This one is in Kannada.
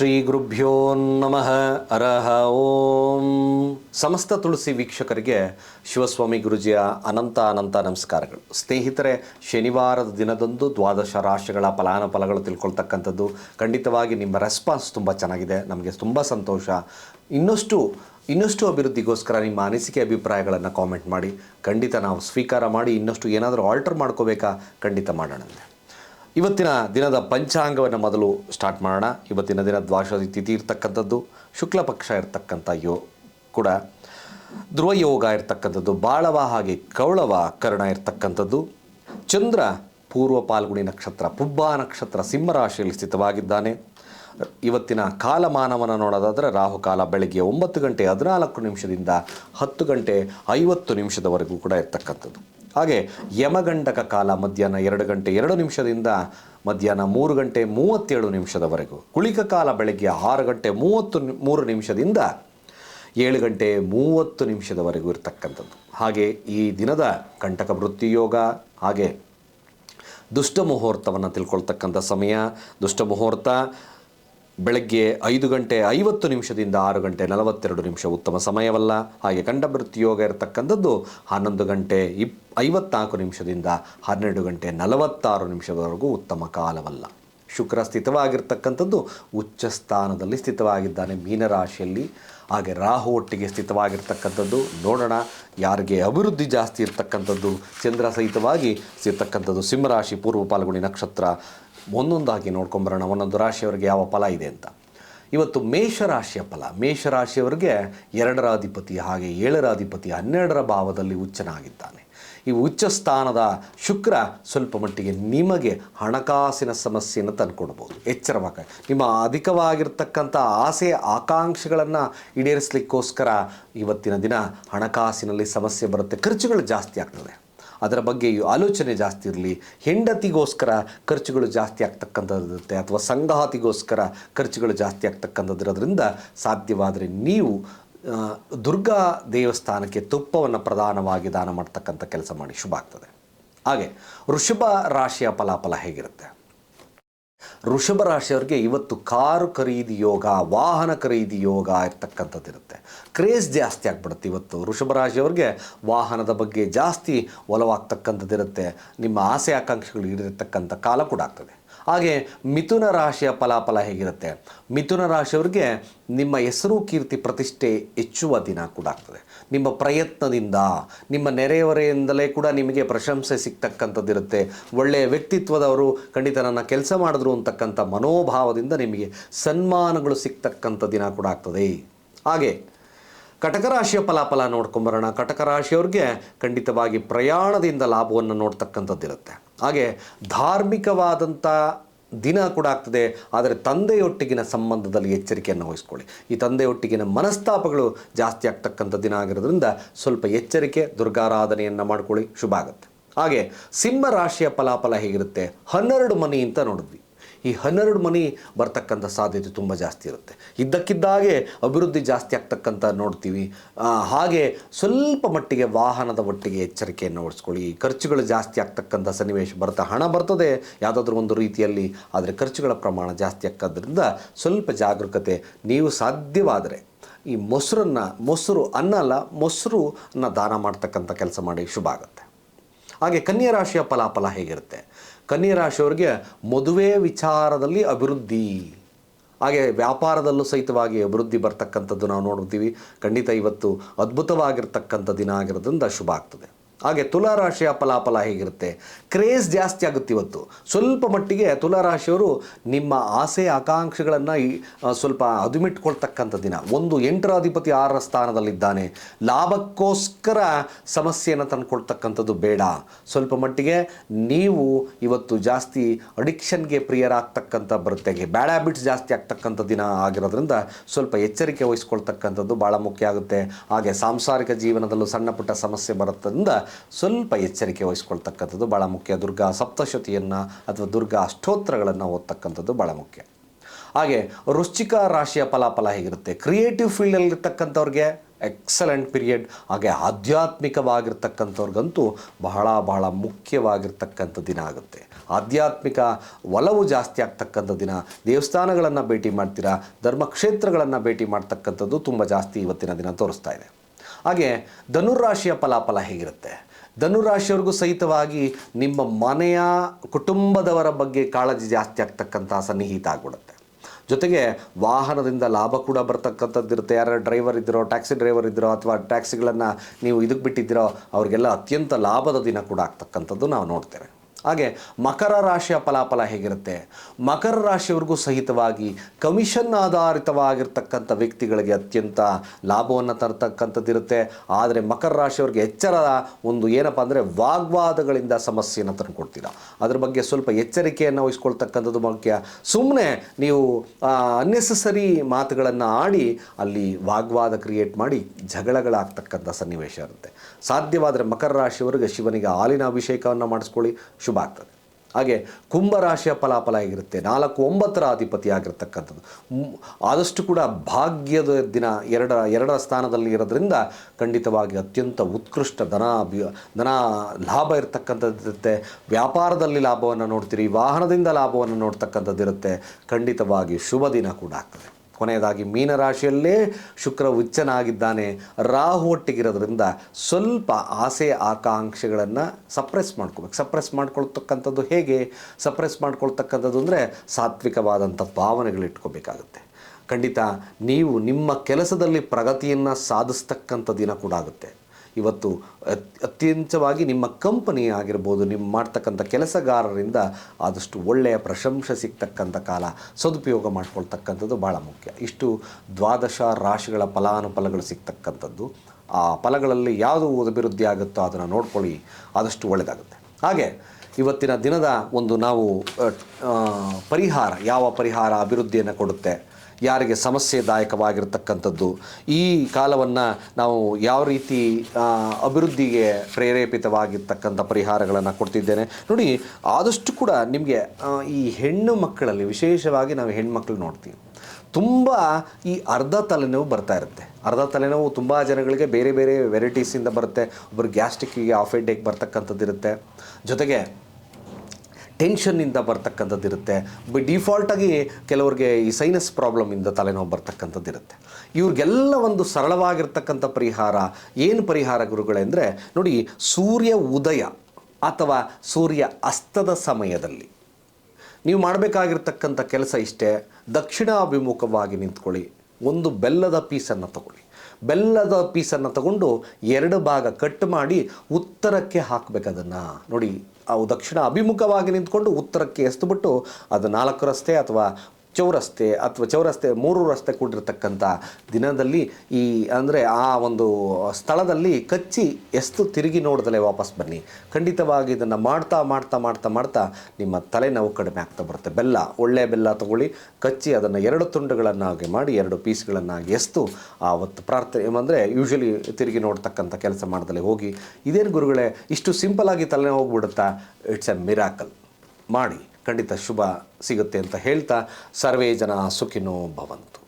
ಶ್ರೀ ಗುರುಭ್ಯೋ ನಮಃ. ಅರಹ ಓಂ. ಸಮಸ್ತ ತುಳಸಿ ವೀಕ್ಷಕರಿಗೆ ಶಿವಸ್ವಾಮಿ ಗುರುಜಿಯ ಅನಂತ ಅನಂತ ನಮಸ್ಕಾರಗಳು. ಸ್ನೇಹಿತರೆ, ಶನಿವಾರದ ದಿನದಂದು ದ್ವಾದಶ ರಾಶಿಗಳ ಫಲಾನುಫಲಗಳು ತಿಳ್ಕೊಳ್ತಕ್ಕಂಥದ್ದು ಖಂಡಿತವಾಗಿ ನಿಮ್ಮ ರೆಸ್ಪಾನ್ಸ್ ತುಂಬ ಚೆನ್ನಾಗಿದೆ. ನಮಗೆ ತುಂಬ ಸಂತೋಷ. ಇನ್ನಷ್ಟು ಇನ್ನಷ್ಟು ಅಭಿವೃದ್ಧಿಗೋಸ್ಕರ ನಿಮ್ಮ ಅನಿಸಿಕೆ ಅಭಿಪ್ರಾಯಗಳನ್ನು ಕಾಮೆಂಟ್ ಮಾಡಿ. ಖಂಡಿತ ನಾವು ಸ್ವೀಕಾರ ಮಾಡಿ ಇನ್ನಷ್ಟು ಏನಾದರೂ ಆಲ್ಟರ್ ಮಾಡ್ಕೋಬೇಕಾ ಖಂಡಿತ ಮಾಡೋಣ. ಇವತ್ತಿನ ದಿನದ ಪಂಚಾಂಗವನ್ನು ಮೊದಲು ಸ್ಟಾರ್ಟ್ ಮಾಡೋಣ. ಇವತ್ತಿನ ದಿನ ದ್ವಾದಶಿ ತಿಥಿ ಇರ್ತಕ್ಕಂಥದ್ದು, ಶುಕ್ಲ ಪಕ್ಷ ಇರ್ತಕ್ಕಂಥ ಯೋ ಕೂಡ, ಧ್ರುವ ಯೋಗ ಇರ್ತಕ್ಕಂಥದ್ದು, ಬಾಳವ ಹಾಗೆ ಕೌಳವ ಕರ್ಣ ಇರ್ತಕ್ಕಂಥದ್ದು, ಚಂದ್ರ ಪೂರ್ವ ಪಾಲ್ಗುಣಿ ನಕ್ಷತ್ರ, ಪುಬ್ಬ ನಕ್ಷತ್ರ ಸಿಂಹರಾಶಿಯಲ್ಲಿ ಸ್ಥಿತವಾಗಿದ್ದಾನೆ. ಇವತ್ತಿನ ಕಾಲಮಾನವನ್ನು ನೋಡೋದಾದರೆ ರಾಹುಕಾಲ ಬೆಳಗ್ಗೆ ಒಂಬತ್ತು ಗಂಟೆ ಹದಿನಾಲ್ಕು ನಿಮಿಷದಿಂದ ಹತ್ತು ಗಂಟೆ ಐವತ್ತು ನಿಮಿಷದವರೆಗೂ ಕೂಡ ಇರ್ತಕ್ಕಂಥದ್ದು. ಹಾಗೆ ಯಮಗಂಡಕ ಕಾಲ ಮಧ್ಯಾಹ್ನ ಎರಡು ಗಂಟೆ ಎರಡು ನಿಮಿಷದಿಂದ ಮಧ್ಯಾಹ್ನ ಮೂರು ಗಂಟೆ ಮೂವತ್ತೇಳು ನಿಮಿಷದವರೆಗೂ. ಕುಳಿಕ ಕಾಲ ಬೆಳಗ್ಗೆ ಆರು ಗಂಟೆ ಮೂವತ್ತು ಮೂರು ನಿಮಿಷದಿಂದ ಏಳು ಗಂಟೆ ಮೂವತ್ತು ನಿಮಿಷದವರೆಗೂ ಇರತಕ್ಕಂಥದ್ದು. ಹಾಗೆ ಈ ದಿನದ ಕಂಟಕ ವೃತ್ತಿ ಯೋಗ ಹಾಗೆ ದುಷ್ಟ ಮುಹೂರ್ತವನ್ನು ತಿಳ್ಕೊಳ್ತಕ್ಕಂಥ ಸಮಯ, ದುಷ್ಟ ಮುಹೂರ್ತ ಬೆಳಗ್ಗೆ ಐದು ಗಂಟೆ ಐವತ್ತು ನಿಮಿಷದಿಂದ ಆರು ಗಂಟೆ ನಲವತ್ತೆರಡು ನಿಮಿಷ ಉತ್ತಮ ಸಮಯವಲ್ಲ. ಹಾಗೆ ಕಂಡಭೃತಿ ಯೋಗ ಇರತಕ್ಕಂಥದ್ದು ಹನ್ನೊಂದು ಗಂಟೆ ಇಪ್, ಐವತ್ನಾಲ್ಕು ನಿಮಿಷದಿಂದ ಹನ್ನೆರಡು ಗಂಟೆ ನಲವತ್ತಾರು ನಿಮಿಷದವರೆಗೂ ಉತ್ತಮ ಕಾಲವಲ್ಲ. ಶುಕ್ರ ಸ್ಥಿತವಾಗಿರ್ತಕ್ಕಂಥದ್ದು ಉಚ್ಚ ಸ್ಥಾನದಲ್ಲಿ ಸ್ಥಿತವಾಗಿದ್ದಾನೆ ಮೀನರಾಶಿಯಲ್ಲಿ. ಹಾಗೆ ರಾಹು ಒಟ್ಟಿಗೆ ಸ್ಥಿತವಾಗಿರ್ತಕ್ಕಂಥದ್ದು ನೋಡೋಣ. ಯಾರಿಗೆ ಅಭಿವೃದ್ಧಿ ಜಾಸ್ತಿ ಇರ್ತಕ್ಕಂಥದ್ದು ಚಂದ್ರ ಸಹಿತವಾಗಿ ಸಿರ್ತಕ್ಕಂಥದ್ದು ಸಿಂಹರಾಶಿ, ಪೂರ್ವ ಪಾಲ್ಗುಣಿ ನಕ್ಷತ್ರ ಒಂದೊಂದಾಗಿ ನೋಡ್ಕೊಂಬರೋಣ. ಒಂದೊಂದು ರಾಶಿಯವರಿಗೆ ಯಾವ ಫಲ ಇದೆ ಅಂತ. ಇವತ್ತು ಮೇಷರಾಶಿಯ ಫಲ. ಮೇಷರಾಶಿಯವರಿಗೆ ಎರಡರ ಅಧಿಪತಿ ಹಾಗೆ ಏಳರ ಅಧಿಪತಿ ಹನ್ನೆರಡರ ಭಾವದಲ್ಲಿ ಉಚ್ಚನಾಗಿದ್ದಾನೆ ಈ ಉಚ್ಚ ಸ್ಥಾನದ ಶುಕ್ರ ಸ್ವಲ್ಪ ಮಟ್ಟಿಗೆ ನಿಮಗೆ ಹಣಕಾಸಿನ ಸಮಸ್ಯೆಯನ್ನು ತಂದುಕೊಡ್ಬೋದು. ಎಚ್ಚರವಾಗಿ ನಿಮ್ಮ ಅಧಿಕವಾಗಿರ್ತಕ್ಕಂಥ ಆಸೆ, ಆಕಾಂಕ್ಷೆಗಳನ್ನು ಈಡೇರಿಸಲಿಕ್ಕೋಸ್ಕರ ಇವತ್ತಿನ ದಿನ ಹಣಕಾಸಿನಲ್ಲಿ ಸಮಸ್ಯೆ ಬರುತ್ತೆ. ಖರ್ಚುಗಳು ಜಾಸ್ತಿ ಆಗ್ತದೆ. ಅದರ ಬಗ್ಗೆ ಆಲೋಚನೆ ಜಾಸ್ತಿ ಇರಲಿ. ಹೆಂಡತಿಗೋಸ್ಕರ ಖರ್ಚುಗಳು ಜಾಸ್ತಿ ಆಗ್ತಕ್ಕಂಥದ್ದಿರುತ್ತೆ ಅಥವಾ ಸಂಗಾತಿಗೋಸ್ಕರ ಖರ್ಚುಗಳು ಜಾಸ್ತಿ ಆಗ್ತಕ್ಕಂಥದ್ದಿರೋದ್ರಿಂದ ಸಾಧ್ಯವಾದರೆ ನೀವು ದುರ್ಗಾ ದೇವಸ್ಥಾನಕ್ಕೆ ತುಪ್ಪವನ್ನು ಪ್ರಧಾನವಾಗಿ ದಾನ ಮಾಡ್ತಕ್ಕಂಥ ಕೆಲಸ ಮಾಡಿ. ಶುಭ ಆಗ್ತದೆ. ಹಾಗೆ, ವೃಷಭ ರಾಶಿಯ ಫಲಾಫಲ ಹೇಗಿರುತ್ತೆ? ವೃಷಭ ರಾಶಿಯವರಿಗೆ ಇವತ್ತು ಕಾರು ಖರೀದಿ ಯೋಗ, ವಾಹನ ಖರೀದಿ ಯೋಗ ಇರ್ತಕ್ಕಂಥದ್ದಿರುತ್ತೆ. ಕ್ರೇಜ್ ಜಾಸ್ತಿ ಆಗ್ಬಿಡುತ್ತೆ ಇವತ್ತು. ವೃಷಭ ರಾಶಿಯವ್ರಿಗೆ ವಾಹನದ ಬಗ್ಗೆ ಜಾಸ್ತಿ ಒಲವಾಗ್ತಕ್ಕಂಥದ್ದಿರುತ್ತೆ. ನಿಮ್ಮ ಆಸೆ, ಆಕಾಂಕ್ಷೆಗಳು ಹಿಡಿದಿರ್ತಕ್ಕಂಥ ಕಾಲ ಕೂಡ ಆಗ್ತದೆ. ಹಾಗೆ ಮಿಥುನ ರಾಶಿಯ ಫಲಾಫಲ ಹೇಗಿರುತ್ತೆ? ಮಿಥುನ ರಾಶಿಯವರಿಗೆ ನಿಮ್ಮ ಹೆಸರು, ಕೀರ್ತಿ, ಪ್ರತಿಷ್ಠೆ ಹೆಚ್ಚುವ ದಿನ ಕೂಡ ಆಗ್ತದೆ. ನಿಮ್ಮ ಪ್ರಯತ್ನದಿಂದ, ನಿಮ್ಮ ನೆರೆಯವರೆಯಿಂದಲೇ ಕೂಡ ನಿಮಗೆ ಪ್ರಶಂಸೆ ಸಿಗ್ತಕ್ಕಂಥದ್ದಿರುತ್ತೆ ಒಳ್ಳೆಯ ವ್ಯಕ್ತಿತ್ವದವರು ಖಂಡಿತ ನನ್ನ ಕೆಲಸ ಮಾಡಿದ್ರು ಅಂತಕ್ಕಂಥ ಮನೋಭಾವದಿಂದ ನಿಮಗೆ ಸನ್ಮಾನಗಳು ಸಿಗ್ತಕ್ಕಂಥ ದಿನ ಕೂಡ ಆಗ್ತದೆ. ಹಾಗೆ ಕಟಕ ರಾಶಿಯ ಫಲಾಫಲ ನೋಡ್ಕೊಂಬರೋಣ. ಕಟಕ ರಾಶಿಯವ್ರಿಗೆ ಖಂಡಿತವಾಗಿ ಪ್ರಯಾಣದಿಂದ ಲಾಭವನ್ನು ನೋಡ್ತಕ್ಕಂಥದ್ದಿರುತ್ತೆ. ಹಾಗೆ ಧಾರ್ಮಿಕವಾದಂಥ ದಿನ ಕೂಡ ಆಗ್ತದೆ. ಆದರೆ ತಂದೆಯೊಟ್ಟಿಗಿನ ಸಂಬಂಧದಲ್ಲಿ ಎಚ್ಚರಿಕೆಯನ್ನು ವಹಿಸ್ಕೊಳ್ಳಿ. ಈ ತಂದೆಯೊಟ್ಟಿಗಿನ ಮನಸ್ತಾಪಗಳು ಜಾಸ್ತಿ ಆಗ್ತಕ್ಕಂಥ ದಿನ ಆಗಿರೋದ್ರಿಂದ ಸ್ವಲ್ಪ ಎಚ್ಚರಿಕೆ, ದುರ್ಗಾರಾಧನೆಯನ್ನು ಮಾಡ್ಕೊಳ್ಳಿ. ಶುಭ ಆಗುತ್ತೆ. ಹಾಗೆ ಸಿಂಹ ರಾಶಿಯ ಫಲಾಫಲ ಹೇಗಿರುತ್ತೆ? ಹನ್ನೆರಡು ಮನೆ ಅಂತ ನೋಡಿದ್ವಿ. ಈ ಹನ್ನೆರಡು ಮನಿ ಬರ್ತಕ್ಕಂಥ ಸಾಧ್ಯತೆ ತುಂಬ ಜಾಸ್ತಿ ಇರುತ್ತೆ. ಇದ್ದಕ್ಕಿದ್ದಾಗೆ ಅಭಿವೃದ್ಧಿ ಜಾಸ್ತಿ ಆಗ್ತಕ್ಕಂಥ ನೋಡ್ತೀವಿ. ಹಾಗೆ ಸ್ವಲ್ಪ ಮಟ್ಟಿಗೆ ವಾಹನದ ಒಟ್ಟಿಗೆ ಎಚ್ಚರಿಕೆಯನ್ನು ಓಡಿಸ್ಕೊಳ್ಳಿ. ಖರ್ಚುಗಳು ಜಾಸ್ತಿ ಆಗ್ತಕ್ಕಂಥ ಸನ್ನಿವೇಶ ಬರ್ತಾ ಹಣ ಬರ್ತದೆ ಯಾವುದಾದ್ರೂ ಒಂದು ರೀತಿಯಲ್ಲಿ, ಆದರೆ ಖರ್ಚುಗಳ ಪ್ರಮಾಣ ಜಾಸ್ತಿ ಆಗ್ತದ್ರಿಂದ ಸ್ವಲ್ಪ ಜಾಗರೂಕತೆ ನೀವು ಸಾಧ್ಯವಾದರೆ ಈ ಮೊಸರನ್ನು, ಮೊಸರು ಅನ್ನ ಅಲ್ಲ, ಮೊಸರನ್ನ ದಾನ ಮಾಡ್ತಕ್ಕಂಥ ಕೆಲಸ ಮಾಡಿ, ಶುಭ ಆಗುತ್ತೆ. ಹಾಗೆ ಕನ್ಯಾ ರಾಶಿಯ ಫಲಾಫಲ ಹೇಗಿರುತ್ತೆ? ರಾಶಿಯವರಿಗೆ ಮದುವೆ ವಿಚಾರದಲ್ಲಿ ಅಭಿವೃದ್ಧಿ. ಹಾಗೆ ವ್ಯಾಪಾರದಲ್ಲೂ ಸಹಿತವಾಗಿ ಅಭಿವೃದ್ಧಿ ಬರ್ತಕ್ಕಂಥದ್ದು ನಾವು ನೋಡ್ತೀವಿ ಖಂಡಿತ ಇವತ್ತು ಅದ್ಭುತವಾಗಿರ್ತಕ್ಕಂಥ ದಿನ ಆಗಿರೋದ್ರಿಂದ ಶುಭ ಆಗ್ತದೆ. ಹಾಗೆ ತುಲಾರಾಶಿಯ ಫಲಾಫಲ ಹೇಗಿರುತ್ತೆ? ಕ್ರೇಜ್ ಜಾಸ್ತಿ ಆಗುತ್ತೆ ಇವತ್ತು. ಸ್ವಲ್ಪ ಮಟ್ಟಿಗೆ ತುಲಾರಾಶಿಯವರು ನಿಮ್ಮ ಆಸೆ, ಆಕಾಂಕ್ಷೆಗಳನ್ನು ಸ್ವಲ್ಪ ಅದುಮಿಟ್ಕೊಳ್ತಕ್ಕಂಥ ದಿನ. ಒಂದು ಎಂಟರ ಅಧಿಪತಿ ಆರರ ಸ್ಥಾನದಲ್ಲಿದ್ದಾನೆ. ಲಾಭಕ್ಕೋಸ್ಕರ ಸಮಸ್ಯೆಯನ್ನು ತಂದುಕೊಳ್ತಕ್ಕಂಥದ್ದು ಬೇಡ. ಸ್ವಲ್ಪ ಮಟ್ಟಿಗೆ ನೀವು ಇವತ್ತು ಜಾಸ್ತಿ ಅಡಿಕ್ಷನ್ಗೆ ಪ್ರಿಯರಾಗ್ತಕ್ಕಂಥ ಬರುತ್ತೆಗೆ ಬ್ಯಾಡ್ ಹ್ಯಾಬಿಟ್ಸ್ ಜಾಸ್ತಿ ಆಗ್ತಕ್ಕಂಥ ದಿನ ಆಗಿರೋದ್ರಿಂದ ಸ್ವಲ್ಪ ಎಚ್ಚರಿಕೆ ವಹಿಸ್ಕೊಳ್ತಕ್ಕಂಥದ್ದು ಭಾಳ ಮುಖ್ಯ ಆಗುತ್ತೆ. ಹಾಗೆ ಸಾಂಸಾರಿಕ ಜೀವನದಲ್ಲೂ ಸಣ್ಣ ಪುಟ್ಟ ಸಮಸ್ಯೆ ಬರೋದ್ರಿಂದ ಸ್ವಲ್ಪ ಎಚ್ಚರಿಕೆ ವಹಿಸ್ಕೊಳ್ತಕ್ಕಂಥದ್ದು ಭಾಳ ಮುಖ್ಯ. ದುರ್ಗಾ ಸಪ್ತಶತಿಯನ್ನು ಅಥವಾ ದುರ್ಗಾ ಅಷ್ಟೋತ್ರಗಳನ್ನು ಓದ್ತಕ್ಕಂಥದ್ದು ಭಾಳ ಮುಖ್ಯ. ಹಾಗೆ ವೃಶ್ಚಿಕ ರಾಶಿಯ ಫಲಾಫಲ ಹೇಗಿರುತ್ತೆ? ಕ್ರಿಯೇಟಿವ್ ಫೀಲ್ಡಲ್ಲಿರ್ತಕ್ಕಂಥವ್ರಿಗೆ ಎಕ್ಸಲೆಂಟ್ ಪೀರಿಯಡ್ ಹಾಗೆ ಆಧ್ಯಾತ್ಮಿಕವಾಗಿರ್ತಕ್ಕಂಥವ್ರಿಗಂತೂ ಬಹಳ ಬಹಳ ಮುಖ್ಯವಾಗಿರ್ತಕ್ಕಂಥ ದಿನ ಆಗುತ್ತೆ. ಆಧ್ಯಾತ್ಮಿಕ ಒಲವು ಜಾಸ್ತಿ ಆಗ್ತಕ್ಕಂಥ ದಿನ. ದೇವಸ್ಥಾನಗಳನ್ನು ಭೇಟಿ ಮಾಡ್ತೀರಾ? ಧರ್ಮಕ್ಷೇತ್ರಗಳನ್ನು ಭೇಟಿ ಮಾಡ್ತಕ್ಕಂಥದ್ದು ತುಂಬ ಜಾಸ್ತಿ ಇವತ್ತಿನ ದಿನ ತೋರಿಸ್ತಾ ಇದೆ. ಹಾಗೆ ಧನುರಾಶಿಯ ಫಲಾಫಲ ಹೇಗಿರುತ್ತೆ? ಧನುರಾಶಿಯವ್ರಿಗೂ ಸಹಿತವಾಗಿ ನಿಮ್ಮ ಮನೆಯ ಕುಟುಂಬದವರ ಬಗ್ಗೆ ಕಾಳಜಿ ಜಾಸ್ತಿ ಆಗ್ತಕ್ಕಂಥ ಸನ್ನಿಹಿತ ಆಗ್ಬಿಡುತ್ತೆ. ಜೊತೆಗೆ ವಾಹನದಿಂದ ಲಾಭ ಕೂಡ ಬರ್ತಕ್ಕಂಥದ್ದು ಇರುತ್ತೆ. ಯಾರು ಡ್ರೈವರ್ ಇದ್ದಿರೋ ಟ್ಯಾಕ್ಸಿ ಡ್ರೈವರ್ ಇದ್ದಿರೋ ಅಥವಾ ಟ್ಯಾಕ್ಸಿಗಳನ್ನು ನೀವು ಇದಕ್ಕೆ ಬಿಟ್ಟಿದ್ದೀರೋ, ಅವ್ರಿಗೆಲ್ಲ ಅತ್ಯಂತ ಲಾಭದ ದಿನ ಕೂಡ ಆಗ್ತಕ್ಕಂಥದ್ದು ನಾವು ನೋಡ್ತೇವೆ. ಹಾಗೆ ಮಕರ ರಾಶಿಯ ಫಲಾಫಲ ಹೇಗಿರುತ್ತೆ? ಮಕರ ರಾಶಿಯವ್ರಿಗೂ ಸಹಿತವಾಗಿ ಕಮಿಷನ್ ಆಧಾರಿತವಾಗಿರ್ತಕ್ಕಂಥ ವ್ಯಕ್ತಿಗಳಿಗೆ ಅತ್ಯಂತ ಲಾಭವನ್ನು ತರ್ತಕ್ಕಂಥದ್ದಿರುತ್ತೆ. ಆದರೆ ಮಕರ ರಾಶಿಯವ್ರಿಗೆ ಎಚ್ಚರ ಒಂದು ಏನಪ್ಪ ಅಂದರೆ ವಾಗ್ವಾದಗಳಿಂದ ಸಮಸ್ಯೆಯನ್ನು ತಂದುಕೊಡ್ತೀರ. ಅದ್ರ ಬಗ್ಗೆ ಸ್ವಲ್ಪ ಎಚ್ಚರಿಕೆಯನ್ನು ವಹಿಸ್ಕೊಳ್ತಕ್ಕಂಥದ್ದು ಮುಖ್ಯ. ಸುಮ್ಮನೆ ನೀವು ಅನ್ನೆಸಸರಿ ಮಾತುಗಳನ್ನು ಆಡಿ ಅಲ್ಲಿ ವಾಗ್ವಾದ ಕ್ರಿಯೇಟ್ ಮಾಡಿ ಜಗಳಗಳಾಗ್ತಕ್ಕಂಥ ಸನ್ನಿವೇಶ ಇರುತ್ತೆ. ಸಾಧ್ಯವಾದರೆ ಮಕರ ರಾಶಿಯವರಿಗೆ ಶಿವನಿಗೆ ಹಾಲಿನ ಅಭಿಷೇಕವನ್ನು ಮಾಡಿಸ್ಕೊಳ್ಳಿ ಶುಭ ಆಗ್ತದೆ. ಹಾಗೆ ಕುಂಭರಾಶಿಯ ಫಲಾಫಲ ಆಗಿರುತ್ತೆ ನಾಲ್ಕು ಒಂಬತ್ತರ ಅಧಿಪತಿ ಆಗಿರತಕ್ಕಂಥದ್ದು ಆದಷ್ಟು ಕೂಡ ಭಾಗ್ಯದ ದಿನ ಎರಡ, ಎರಡರ ಸ್ಥಾನದಲ್ಲಿ ಇರೋದ್ರಿಂದ ಖಂಡಿತವಾಗಿ ಅತ್ಯಂತ ಉತ್ಕೃಷ್ಟ ಧನ ಅಭಿ- ಧನ ಲಾಭ ಇರತಕ್ಕಂಥದ್ದಿರುತ್ತೆ ವ್ಯಾಪಾರದಲ್ಲಿ ಲಾಭವನ್ನು ನೋಡ್ತೀರಿ, ವಾಹನದಿಂದ ಲಾಭವನ್ನು ನೋಡ್ತಕ್ಕಂಥದ್ದಿರುತ್ತೆ ಖಂಡಿತವಾಗಿ ಶುಭ ದಿನ ಕೂಡ ಆಗ್ತದೆ. ಕೊನೆಯದಾಗಿ ಮೀನರಾಶಿಯಲ್ಲೇ ಶುಕ್ರ ಉಚ್ಚನಾಗಿದ್ದಾನೆ. ರಾಹು ಒಟ್ಟಿಗಿರೋದ್ರಿಂದ ಸ್ವಲ್ಪ ಆಸೆ ಆಕಾಂಕ್ಷೆಗಳನ್ನು ಸಪ್ರೆಸ್ ಮಾಡ್ಕೋಬೇಕು. ಸಪ್ರೆಸ್ ಮಾಡ್ಕೊಳ್ತಕ್ಕಂಥದ್ದು ಹೇಗೆ? ಸಪ್ರೆಸ್ ಮಾಡ್ಕೊಳ್ತಕ್ಕಂಥದ್ದು ಅಂದರೆ ಸಾತ್ವಿಕವಾದಂಥ ಭಾವನೆಗಳಿಟ್ಕೋಬೇಕಾಗುತ್ತೆ ಖಂಡಿತ ನೀವು ನಿಮ್ಮ ಕೆಲಸದಲ್ಲಿ ಪ್ರಗತಿಯನ್ನು ಸಾಧಿಸ್ತಕ್ಕಂಥ ದಿನ ಕೂಡ ಆಗುತ್ತೆ. ಇವತ್ತು ಅತ್- ಅತ್ಯಂತವಾಗಿ ನಿಮ್ಮ ಕಂಪನಿ ಆಗಿರ್ಬೋದು ನಿಮ್ಮ ಮಾಡ್ತಕ್ಕಂಥ ಕೆಲಸಗಾರರಿಂದ ಆದಷ್ಟು ಒಳ್ಳೆಯ ಪ್ರಶಂಸೆ ಸಿಗ್ತಕ್ಕಂಥ ಕಾಲ, ಸದುಪಯೋಗ ಮಾಡ್ಕೊಳ್ತಕ್ಕಂಥದ್ದು ಭಾಳ ಮುಖ್ಯ. ಇಷ್ಟು ದ್ವಾದಶ ರಾಶಿಗಳ ಫಲಾನುಫಲಗಳು ಸಿಗ್ತಕ್ಕಂಥದ್ದು, ಆ ಫಲಗಳಲ್ಲಿ ಯಾವುದು ಅಭಿವೃದ್ಧಿ ಆಗುತ್ತೋ ಅದನ್ನು ನೋಡ್ಕೊಳ್ಳಿ, ಆದಷ್ಟು ಒಳ್ಳೆಯದಾಗುತ್ತೆ ಹಾಗೆ, ಇವತ್ತಿನ ದಿನದ ಒಂದು ನಾವು ಪರಿಹಾರ, ಯಾವ ಪರಿಹಾರ ಅಭಿವೃದ್ಧಿಯನ್ನು ಕೊಡುತ್ತೆ? ಯಾರಿಗೆ ಸಮಸ್ಯೆದಾಯಕವಾಗಿರ್ತಕ್ಕಂಥದ್ದು. ಈ ಕಾಲವನ್ನು ನಾವು ಯಾವ ರೀತಿ ಅಭಿವೃದ್ಧಿಗೆ ಪ್ರೇರೇಪಿತವಾಗಿರ್ತಕ್ಕಂಥ ಪರಿಹಾರಗಳನ್ನು ಕೊಡ್ತಿದ್ದೇನೆ. ನೋಡಿ, ಆದಷ್ಟು ಕೂಡ ನಿಮಗೆ ಈ ಹೆಣ್ಣು ಮಕ್ಕಳಲ್ಲಿ, ವಿಶೇಷವಾಗಿ ನಾವು ಹೆಣ್ಮಕ್ಳು ನೋಡ್ತೀವಿ, ತುಂಬ ಈ ಅರ್ಧ ತಲೆನೋವು ಬರ್ತಾ ಇರುತ್ತೆ. ಅರ್ಧ ತಲೆನೋವು ತುಂಬ ಜನಗಳಿಗೆ ಬೇರೆ ಬೇರೆ ವೆರೈಟೀಸಿಂದ ಬರುತ್ತೆ. ಒಬ್ಬರು ಗ್ಯಾಸ್ಟಿಕ್ಕಿಗೆ ಆಫ್ ಹೆಡ್ಡೇಕ್ ಬರ್ತಕ್ಕಂಥದ್ದು ಇರುತ್ತೆ ಜೊತೆಗೆ ಟೆನ್ಷನ್ನಿಂದ ಬರ್ತಕ್ಕಂಥದ್ದು ಇರುತ್ತೆ. ಬ ಡಿಫಾಲ್ಟಾಗಿ ಕೆಲವ್ರಿಗೆ ಈ ಸೈನಸ್ ಪ್ರಾಬ್ಲಮಿಂದ ತಲೆನೋವು ಬರ್ತಕ್ಕಂಥದ್ದು ಇರುತ್ತೆ. ಇವ್ರಿಗೆಲ್ಲ ಒಂದು ಸರಳವಾಗಿರ್ತಕ್ಕಂಥ ಪರಿಹಾರ ಏನು ಪರಿಹಾರ ಗುರುಗಳೆಂದರೆ ನೋಡಿ ಸೂರ್ಯ ಉದಯ ಅಥವಾ ಸೂರ್ಯ ಅಸ್ತದ ಸಮಯದಲ್ಲಿ ನೀವು ಮಾಡಬೇಕಾಗಿರ್ತಕ್ಕಂಥ ಕೆಲಸ ಇಷ್ಟೇ, ದಕ್ಷಿಣಾಭಿಮುಖವಾಗಿ ನಿಂತ್ಕೊಳ್ಳಿ, ಒಂದು ಬೆಲ್ಲದ ಪೀಸನ್ನು ತಗೊಳ್ಳಿ. ಬೆಲ್ಲದ ಪೀಸನ್ನು ತಗೊಂಡು ಎರಡು ಭಾಗ ಕಟ್ ಮಾಡಿ ಉತ್ತರಕ್ಕೆ ಹಾಕಬೇಕದನ್ನು ನೋಡಿ ಅವು ದಕ್ಷಿಣ ಅಭಿಮುಖವಾಗಿ ನಿಂತ್ಕೊಂಡು ಉತ್ತರಕ್ಕೆ ಎಸ್ದುಬಿಟ್ಟು ಅದು ನಾಲ್ಕು ರಸ್ತೆ ಅಥವಾ ಚೌರಸ್ತೆ ಅಥವಾ ಚೌರಸ್ತೆ ಮೂರು ರಸ್ತೆ ಕೂಡಿರ್ತಕ್ಕಂಥ ದಿನದಲ್ಲಿ ಈ, ಅಂದರೆ ಆ ಒಂದು ಸ್ಥಳದಲ್ಲಿ ಕಚ್ಚಿ ಎಷ್ಟು ತಿರುಗಿ ನೋಡ್ದಲೇ ವಾಪಸ್ ಬನ್ನಿ. ಖಂಡಿತವಾಗಿ ಇದನ್ನು ಮಾಡ್ತಾ ಮಾಡ್ತಾ ಮಾಡ್ತಾ ಮಾಡ್ತಾ ನಿಮ್ಮ ತಲೆನೋವು ಕಡಿಮೆ ಆಗ್ತಾ ಬರುತ್ತೆ. ಬೆಲ್ಲ ಒಳ್ಳೆಯ ಬೆಲ್ಲ ತಗೊಳ್ಳಿ. ಕಚ್ಚಿ ಅದನ್ನು ಎರಡು ತುಂಡುಗಳನ್ನಾಗಿ ಮಾಡಿ, ಎರಡು ಪೀಸ್ಗಳನ್ನಾಗಿ ಎಸ್ತು ಆವತ್ತು ಪ್ರಾರ್ಥನೆ, ಅಂದರೆ ಯೂಶಲಿ ತಿರುಗಿ ನೋಡ್ತಕ್ಕಂಥ ಕೆಲಸ ಮಾಡ್ದಲೆ ಹೋಗಿ. ಇದೇನು ಗುರುಗಳೇ, ಇಷ್ಟು ಸಿಂಪಲಾಗಿ ತಲೆನೋವು ಹೋಗ್ಬಿಡುತ್ತಾ? ಇಟ್ಸ್ ಎ ಮಿರಾಕಲ್ ಮಾಡಿ. ಖಂಡಿತ ಶುಭ ಸಿಗುತ್ತೆ ಅಂತ ಹೇಳ್ತಾ ಸರ್ವೇ ಜನ ಸುಖಿನೋ ಭವಂತು.